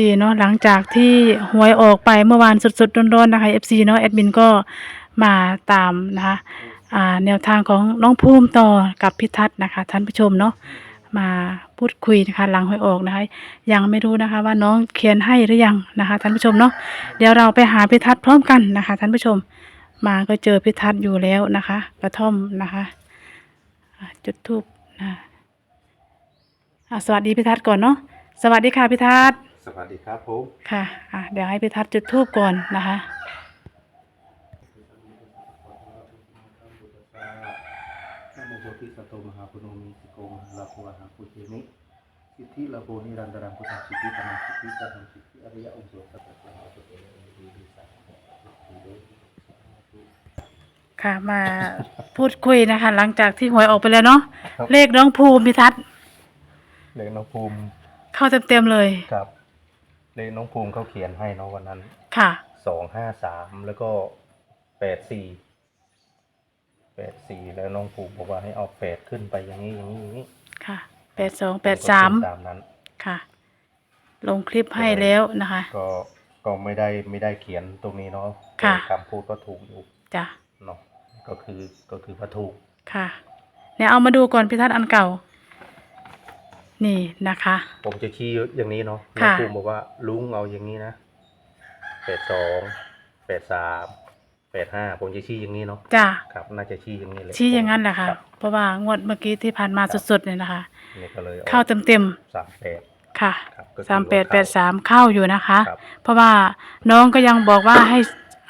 ดีเนาะหลังจากที่หวยออกไปเมื่อวานสดๆร้อนๆนะคะ FC เนาะแอดมินก็มาตามนะคะอ่าแนวทางของน้องภูมิต่อกับพิทัศน์นะคะท่านผู้ชมเนาะมาพูดคุยนะคะหลังหวยออกนะคะ ยังไม่รู้นะคะว่าน้องเขียนให้หรือยังนะคะท่านผู้ชมเนาะเดี๋ยวเราไปหาพิทัศน์พร้อมกันนะคะท่านผู้ชม มาก็เจอพิทัศน์อยู่แล้วนะคะ กระท่อมนะคะจุดทูบนะะสวัสดีพิทัศน์ก่อนเนาะสวัสดีค่ะพิทัศน์ สวัสดีครับผมค่ะอะ เดี๋ยวให้พิทัศน์จุดทูบก่อนนะคะ นะโมโพธิสัตว์โตมหาปุโนมิสิโกมหาลาภวะหาปุเจมิสิทธิลาโภนิรันตรังพุทธสิทธิธรรมสิทธิสัพพสิทธิอริยองค์โสสัพพะสัมมาสัพเพดีดีสัพพะค่ะ มาพูดคุยนะคะ หลังจากที่หวยออกไปแล้วเนาะเลขน้องภูมิพิทัศน์เลขน้องภูมิเข้าเต็มๆเลย ครับ เลขน้องภูมิเขาเขียนให้เนาะวันนั้นค่ะ สองห้าสามแล้วก็แปดสี่แปดสี่แล้วน้องภูมิบอกว่าให้เอาแปดขึ้นไปอย่างนี้อย่างนี้อย่างนี้ค่ะแปดสองแปดสามก็ขึ้นตามนั้น ค่ะ ลงคลิปให้แล้วนะคะ ก็ก็ไม่ได้ไม่ได้เขียนตรงนี้เนาะค่ะแต่คำพูดก็ถูกอยู่จ้ะเนาะก็คือก็คือว่าถูกค่ะเนี่ยเอามาดูก่อนพิทัศน์อันเก่า นี่นะคะ ผมจะชี้อย่างนี้เนาะค่ะน้องภูมิบอกว่าลุงเอาอย่างนี้นะแปดสองแปดสามแปดห้าผมจะชี้อย่างนี้เนาะจ้ะครับ น่าจะชี้อย่างนี้เลยชี้อย่างนั้นแหละค่ะ รับเพราะว่างวดเมื่อกี้ที่ผ่านมาสดๆเนี่ยนะคะ นี่ก็เลยอเข้าเต็มสามแปดๆค่ะครับก็คือสามแปดว่าแปดสามเข้าอยู่นะคะ ครับเพราะว่าน้องก็ยังบอกว่าให้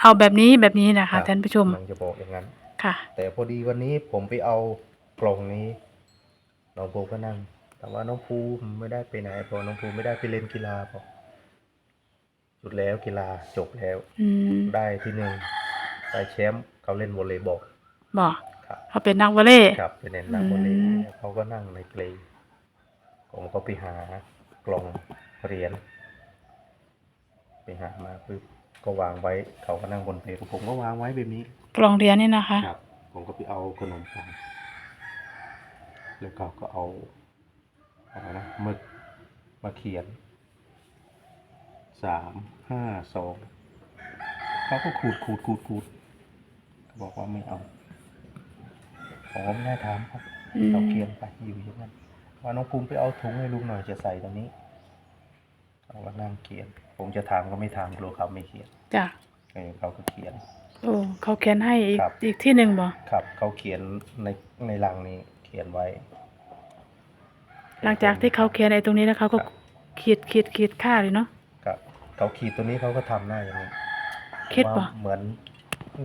เอาแบบนี้แบบนี้นะคะรับท่านผู้ชมมันจะบอกอย่างนั้น ค่ะ แต่พอดีวันนี้ผมไปเอากล่องนี้น้องภูมิก็นั่ง แต่ว่าน้องภูมิไม่ได้ไปไหนเพราะน้องภูมิไม่ได้ไปเล่นกีฬาเพราะจุดแล้วกีฬาจบแล้ว อืมได้ที่หนึ่งได้แชมป์เขาเล่นวอลเลย์บอลบอกครับ เขาเป็นนักวอลเลย์ ครับไปเล่นนักวอลเลย์อืม เขาก็นั่งในเปลผมก็ไปหากล่องเหรียญไปหามาปุ๊บก็วางไว้ เขาก็นั่งบนเปลผมก็วางไว้แบบนี้ กล่องเรียนนี่นะคะ ครับ ผมก็ไปเอาขนมปังแล้วก็ก็เอา อะไรนะหมึกมาเขียนสามห้าสองเขาก็ขูดขูดขูดขูดเขาบอกว่าไม่เอาผมก็ไม่ได้ถามครับอืมเขาเขียนไปอยู่อย่างนั้นว่าน้องภูมิไปเอาถุงให้ลุงหน่อยจะใส่ตรงนี้เขาก็นั่งเขียน ผมจะถามก็ไม่ถามกลัวเขาไม่เขียนจ้ะเออเขาก็เขียนโอ้เขาเขียนให้อีกครับอีกที่หนึ่งบอกครับ เขาเขียนในในลังนี้เขียนไว้ หลังจากที่เขาเขียนไอ้ตรงนี้แล้วเขาก็ครับขีดขีดขีดค่าเลยเนาะครับเขาขีดตัวนี้เขาก็ทำหน้าอย่างนี้คิดผมปะว่าเหมือน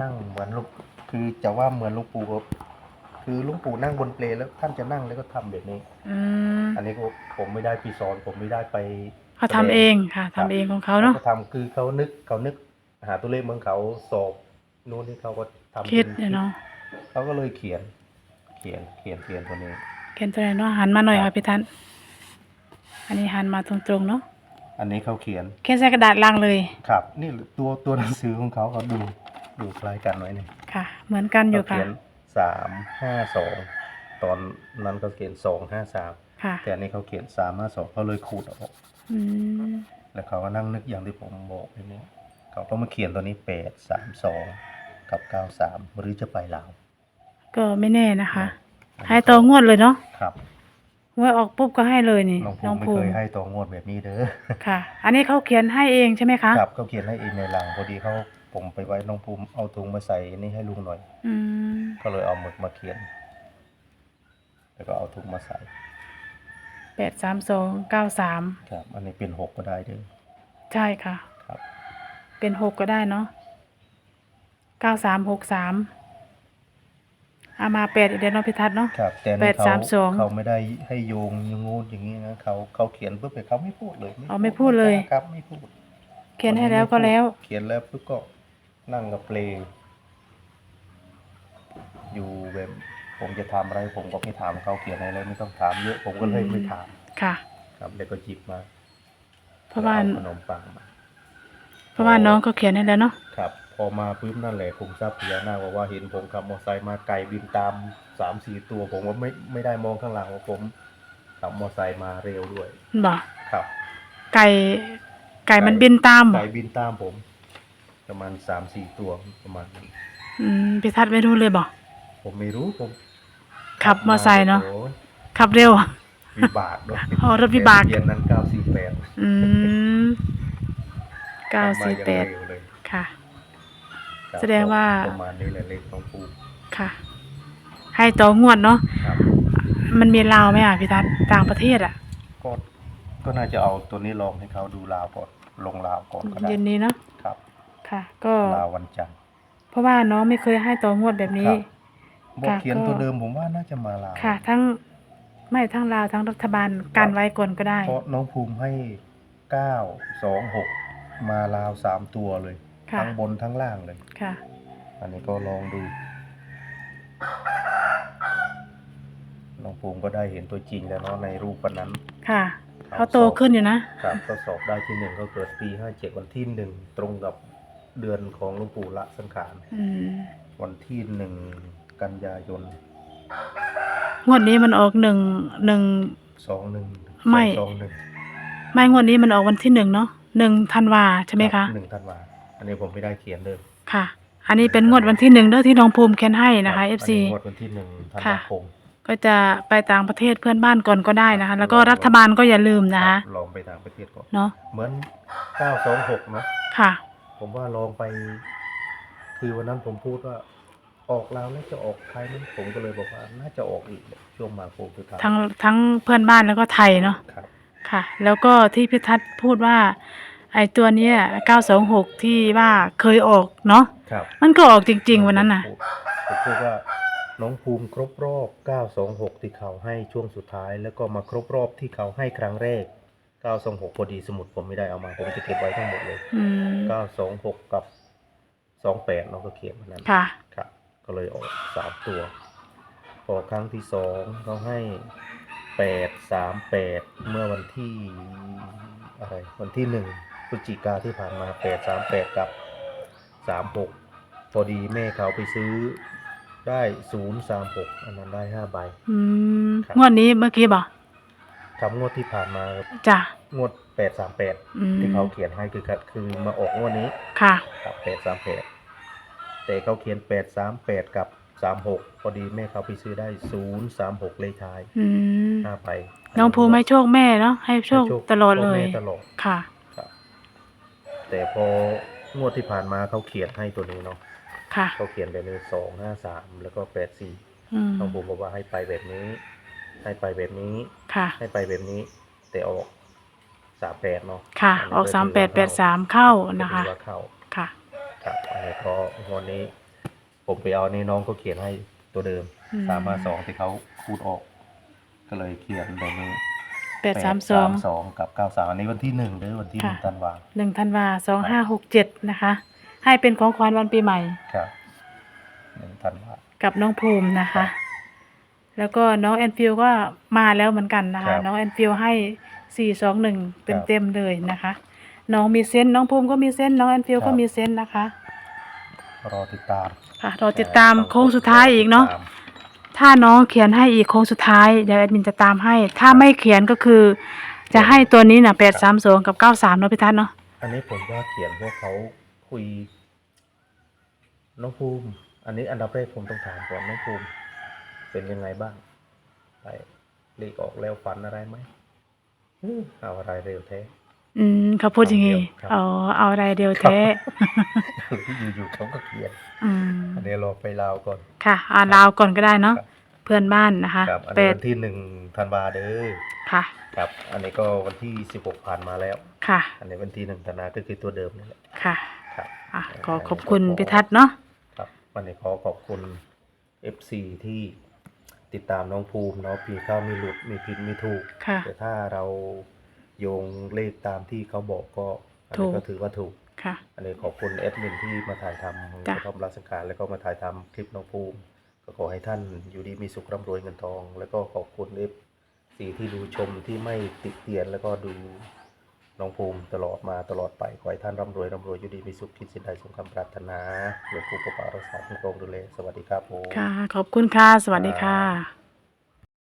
นั่งเหมือนลูกคือจะว่าเหมือนหลุงปู่ก็คือหลุงปู่นั่งบนเปลแล้วท่านจะนั่งแล้วก็ทำแบบนี้ อืมอันนี้ก็ผมไม่ได้ปีสอนผมไม่ได้ไป เขาทำเองค่ะทำเองของเขาเนาะ ก็ทำคือเขานึกเขานึก หาตัวเลขเมืองเขาสอบนู่นนี่เขาก็ทำคิดป็เนี่ยเนาะ เขาก็เลยเขียน เขียนเขียนเขียนตัวนี้ เขียนตัวไหนเนาะหันมาหน่อยครัค่ะบพี่ทัน อันนี้หันมาตรงๆเนาะ อันนี้เขาเขียนเขียนใส่กระดาษลังเลย ครับ นี่ตัวตัวหนังสือของเขาเขาดูดูคล้ายกันไว้นี่ค่ะ เหมือนกันอยู่เขาค่ะ เขียนสามห้าสองตอนนั้นเขาเขียนสองห้าสามค่ะ แต่อันนี้เขาเขียนสามห้าสองเขาเลยขูดออก อืม แล้วเขาก็นั่งนึกอย่างที่ผมบอกไปนี้เขาก็มาเขียนตัวนี้แปดสามสองกับเก้าสามหรือจะไปลาวก็ไม่แน่นะคะอันนี้ ให้ตัวงวดเลยเนาะครับหวยออกปุ๊บก็ให้เลยนี่น้องภูน้องมิไม่ภูเคมิยให้ตัวงวดแบบนี้เด้อค่ะ อันนี้เขาเขียนให้เองใช่ไหมคะครับเขาเขียนให้เองในลังพอดีเขาผมไปไว้น้องภูมิเอาถุงมาใส่นี่ให้ลุงหน่อย อืมก็เลยเอาหมึกมาเขียน แล้วก็เอาถุงมาใส่แปดสามสองเก้าสามครับ อันนี้เป็นหกก็ได้เด้อใช่ค่ะ ครับ เป็นหกก็ได้เนาะเก้าสามหกสาม เอามาแปดอีกเดือนเนาะพิทัศน์เนาะ ครับแต่แปนี่ดเขาสามสองเขาไม่ได้ให้โยงอยังงูนอย่างนี้นะเขาเขาเขียนปุ๊บแต่เขาไม่พูดเลยอ๋อไม่พูดเลย ครับไม่พูดเขียนให้แล้วก็แล้ว เขียนแล้วปุ๊บก็นั่งกับเพลงอยู่แบบผมจะทำอะไร ผมก็ไม่ถามเขาเขียนอะไรแล้วไม่ต้องถามเยอะผมก็เลยไม่ถามค่ะ ครับแล้วก็หยิบมาเพราะว่า แล้วอขนมปังมาเพราะว่าน้องเขาเขียนให้แล้วเนาะ ครับพ อมาปุ๊บนั่นแหละผมทราบพญานาคบอกว่าเห็นผมขับมอเตอร์ไซค์มาไกลบินตามสามสี่ตัว ผมว่าไม่ไม่ได้มองข้างหลังว่าผมขับมอเตอร์ไซค์มาเร็วด้วยบอกครับ ไก่ไก่มันบินตามไก่บินตามผม ประมาณสามสี่ตัวประมาณนั้นอืมพี่ทัศน์ไม่รู้เลยบอกผมไม่รู้ผมขับมอไซค์เนาะโอ้ยขับเร็ววิบากด้วยอ๋อรถวิบากทะเบียนนั้นเก้าสี่แปดอืมเก้าสี่แปดค่ะ แสดงว่า ประมาณนี้แหละเลขของปูค่ะ ให้ต่องวดเนาะครับ มันมีลาวไหมอะพี่ทัศน์ต่างประเทศอะ ก็ก็น่าจะเอาตัวนี้ลองให้เขาดูลาวก่อนลงลาวก่อนก็ได้เย็นนี้เนาะครับค่ะ ก็ ลาววันจันทร์เพราะว่าน้องไม่เคยให้ต่องวดแบบนี้ครับบอกเขียนค่ะก็ ตัวเดิมผมว่าน่าจะมาลาวค่ะ ทั้งไม่ทั้งลาวทั้งรัฐบาลการไว้ก่อนก็ได้ เพราะน้องภูมิให้เก้าสองหกมาลาวสามตัวเลย ค่ะ ทั้งบนทั้งล่างเลย ค่ะ อันนี้ก็ลองดูน้องภูมิก็ได้เห็นตัวจริงแล้วเนาะในรูปวันนั้น ค่ะเขาโตขึ้นอยู่นะ ครับก็สอบได้ที่หนึ่งก็เกิดปีห้าเจ็ดวันที่หนึ่งตรงกับเดือนของหลวงปู่ละสังขารอืมวันที่หนึ่งกันยายนงวดนี้มันออกหนึ่งหนึ่ง สองหนึ่งไม่ สองหนึ่งไม่งวดนี้มันออกวันที่หนึ่งเนาะหนึ่งธันวาใช่ไหมคะ หนึ่งธันวา อันนี้ผมไม่ได้เขียนเลยค่ะ อันนี้เป็นงวดวันที่หนึ่งเด้อที่น้องภูมิเขียนให้นะคะรับ FC อันนี้งวดวันที่หนึ่งธันวาคมก็จะไปต่างประเทศเพื่อนบ้านก่อนก็ได้นะคะ แล้วก็รัฐบาลก็อย่าลืมนะคะลองไปต่างประเทศก่อนเนาะเหมือนเก้าสองหกเนาะค่ะ ผมว่าลองไป คือวันนั้นผมพูดว่าออกแล้วแล้วจะออกไทยนั้นผมก็เลยบอกว่าน่าจะออกอีกช่วงมาโคคือทางทั้งทั้งเพื่อนบ้านแล้วก็ไทยเนาะครับค่ะ แล้วก็ที่พิทัศน์พูดว่า ไอ้ตัวเนี้ย926ที่ว่าเคยออกเนาะครับมันก็ออกจริง ๆ วันนั้นน่ะ ผมพูดว่าน้องภูมิครบรอบ 926 ที่เขาให้ช่วงสุดท้าย แล้วก็มาครบรอบที่เขาให้ครั้งแรก 926 พอดีสมุดผมไม่ได้เอามา ผมจะเก็บไว้ทั้งหมดเลย อืม 926 กับ 28เราก็เขียนวันนั้น ค่ะ ครับก็เลยออกสามตัว พอครั้งที่สองเขาให้838เมื่อวันที่อะไรวันที่หนึ่ง พฤศจิกาที่ผ่านมา 838 กับ 36 พอดีแม่เขาไปซื้อได้ 036 อันนั้นได้ 5 ใบ อืมครับ งวดนี้เมื่อกี้บอกทำงวดที่ผ่านมาครับจ้ะงวด 838 อืมที่เขาเขียนให้คือคือมาออกงวดนี้ค่ะ ครับ838 แต่เขาเขียน 838 กับ 36 พอดีแม่เขาไปซื้อได้ 036 เลขท้ายอืม5ใบน้องภูมิให้โชคแม่เนาะให้โชคให้ตลอดเลยให้ตลอด ค่ะครับ แต่พองวดที่ผ่านมาเขาเขียนให้ตัวนี้เนาะค่ะ เขาเขียนแบบนี้สองห้าสามแล้วก็แปดสี่อืมน้องภูมิบอกว่าให้ไปแบบนี้ ให้ไปแบบนี้ ค่ะ ให้ไปแบบนี้ แต่ออกสามแปดเนาะค่ะออกสามแปดแปดสามเข้านะคะ ถือว่าเข้า ค่ะ ครับอันนี้ก็งวดนี้ผมไปเอานี่น้องเขาเขียนให้ตัวเดิมอืม สามห้าสองที่เขาพูดออก ก็เลยเขียนแบบนี้ แปดสามสองสองกับเก้าสามอันนี้วันที่หนึ่งหรือวันที่หนึ่งค่ะธันวาหนึ่งธันวาสองห้าหกเจ็ดนะคะ ให้เป็นของขวัญวันปีใหม่ครับหนึ่งธันวากับน้องภูมินะคะ แล้วก็น้องแอนฟิลก็มาแล้วเหมือนกันนะครัคะบน้องแอนฟิลให้สี่สองหนึ่งครัเต็มบเต็มๆเลยนะคะ น้องมีเส้นส์น้องภูมิก็มีเส้นส์น้องแอนฟิลครัก็บมีเส้นส์นะคะ รอติดตามค่ะรอติดตามโค้งสุดท้ายอีกเนาะติดตม ถ้าน้องเขียนให้อีกโค้งสุดท้ายเดี๋ยวแอดมินจะตามให้ ถ้าไม่เขียนก็คือ จะให้ตัวนี้นะแปดสามสองกับเก้าสามเนาะพี่ทัศน์เนาะอันนี้ผมว่าเขียนพวกเขาคุย น้องภูมิ อันนี้อันดับแรกผมต้องถามก่อนน้องภูมิ เป็นยังไงบ้างไปเลขออกแล้วฝันอะไรไหมอื้อเอาอะไรเร็วแท้ อืมเขาพูดอย่างงี้ครับอ๋อเอาอะไรเดียวแท้อยู่ๆเขาก็เขียนอืมอันนี้รอไปลาวก่อน ค่ะอ่านลาวก่อนก็ได้เนาะครับ เพื่อนบ้านนะคะครับ อันแปนี้ดวันที่หนึ่งธันวาเด้อค่ะครับ อันนี้ก็วันที่สิบหกผ่านมาแล้ว ค่ะอันนี้วันที่หนึ่งธันวาก็คือตัวเดิมนี่แหละค่ะครับ อะขอขอบคุณพิทัศน์เนาะครับวันนี้ขอขอบคุณ FC ที่ติดตามน้องภูมิเนาะมีเข้ามีหลุดมีผิดมีถูก ค่ะ แต่ถ้าเรา โยงเลขตามที่เขาบอกก็ อันถูนี้กก็ถือว่าถูก ค่ะ อันนี้ขอบคุณแอดมินที่มาถ่ายทำจ้ะกระทอมรักสังขารแล้วก็มาถ่ายทำคลิปน้องภูมิ ก็ขอให้ท่านอยู่ดีมีสุขร่ำรวยเงินทอง แล้วก็ขอบคุณเอฟซีที่ดูชมที่ไม่ติดเตียนแล้วก็ดูน้องภูมิตลอดมาตลอดไปขอให้ท่านร่ำรวยร่ำรวยอยู่ดีมีสุขคิดสิ่งใดสมคำปรารถนาหลวงปู่ปกปักรักษาคุ้มครองดูแลสวัสดีครับผม ค่ะ ขอบคุณค่ะ สวัสดีค่ะ